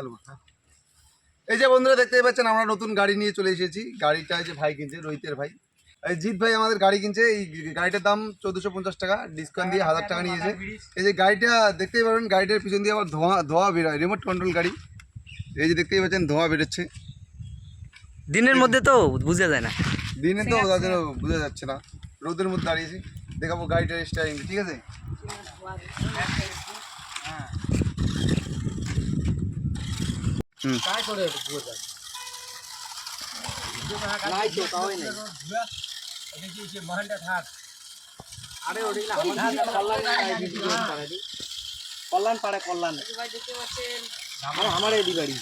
চালু কর, হ্যাঁ। এই যে বন্ধুরা দেখতেই পাচ্ছেন আমরা নতুন গাড়ি নিয়ে চলে এসেছি। গাড়িটা এই যে ভাই কিনছে রোহিতের ভাই। এই জিৎ ভাই আমাদের গাড়ি কিনছে এই গাড়িটার দাম চোদ্দোশো পঞ্চাশ টাকা ডিসকাউন্ট দিয়ে হাজার টাকা নিয়েছে। এই যে গাড়িটা দেখতেই পাবেন গাড়িটার পিছন দিয়ে আবার ধোঁয়া ধোঁয়া বেরোয় রিমোট কন্ট্রোল গাড়ি। এই যে দেখতেই পাচ্ছেন ধোঁয়া বেরোচ্ছে। দিনের মধ্যে তো বোঝা যায় না। দিনে তো তাদের বোঝা যাচ্ছে না। রোদের মধ্যে দাঁড়িয়েছি দেখাবো গাড়িটার স্টাইল ঠিক আছে? হুম। নাই। তো তাওই নাই আরে ওদিকে কল্যাণ পাড়ে কল্যাণ আমার আমার এদি বাড়ি।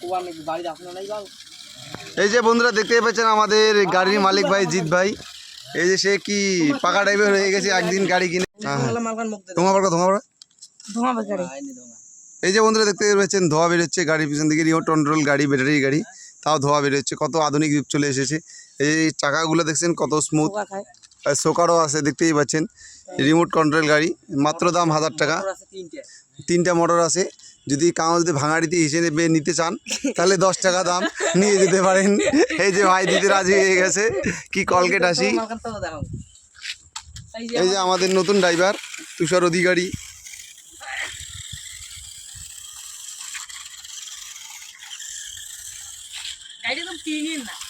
কুয়ার আপনার নাই বাবু? এই যে বন্ধুরা দেখতেই পাচ্ছেন আমাদের গাড়ির মালিক ভাই জিৎ ভাই। এই যে সে কি পাকা টাইপের হয়ে গেছে একদিন গাড়ি কিনে। হ্যাঁ। মালখান ধোঁয়া পড়া ধোঁয়া পড়া। ধোঁয়া এই যে বন্ধুরা দেখতে পাচ্ছেন ধোঁয়া বেরোচ্ছে গাড়ির পিছন দিকে রিমোট কন্ট্রোল গাড়ি ব্যাটারি গাড়ি তাও ধোঁয়া বেরোচ্ছে কত আধুনিক যুগ চলে এসেছে। এই চাকাগুলো দেখছেন কত স্মুথ সোকারও আছে দেখতেই পাচ্ছেন। রিমোট কন্ট্রোল গাড়ি মাত্র দাম হাজার টাকা। তিনটে। মোটর আছে। যদি কাউ যদি ভাঙাড়িতে হিসেবে নিতে চান তাহলে দশ টাকা দাম নিয়ে যেতে পারেন। এই যে ভাই দিতে রাজি হয়ে গেছে কি কলগেট আসি। এই যে আমাদের নতুন ড্রাইভার তুষার অধিকারী। Kayaknya.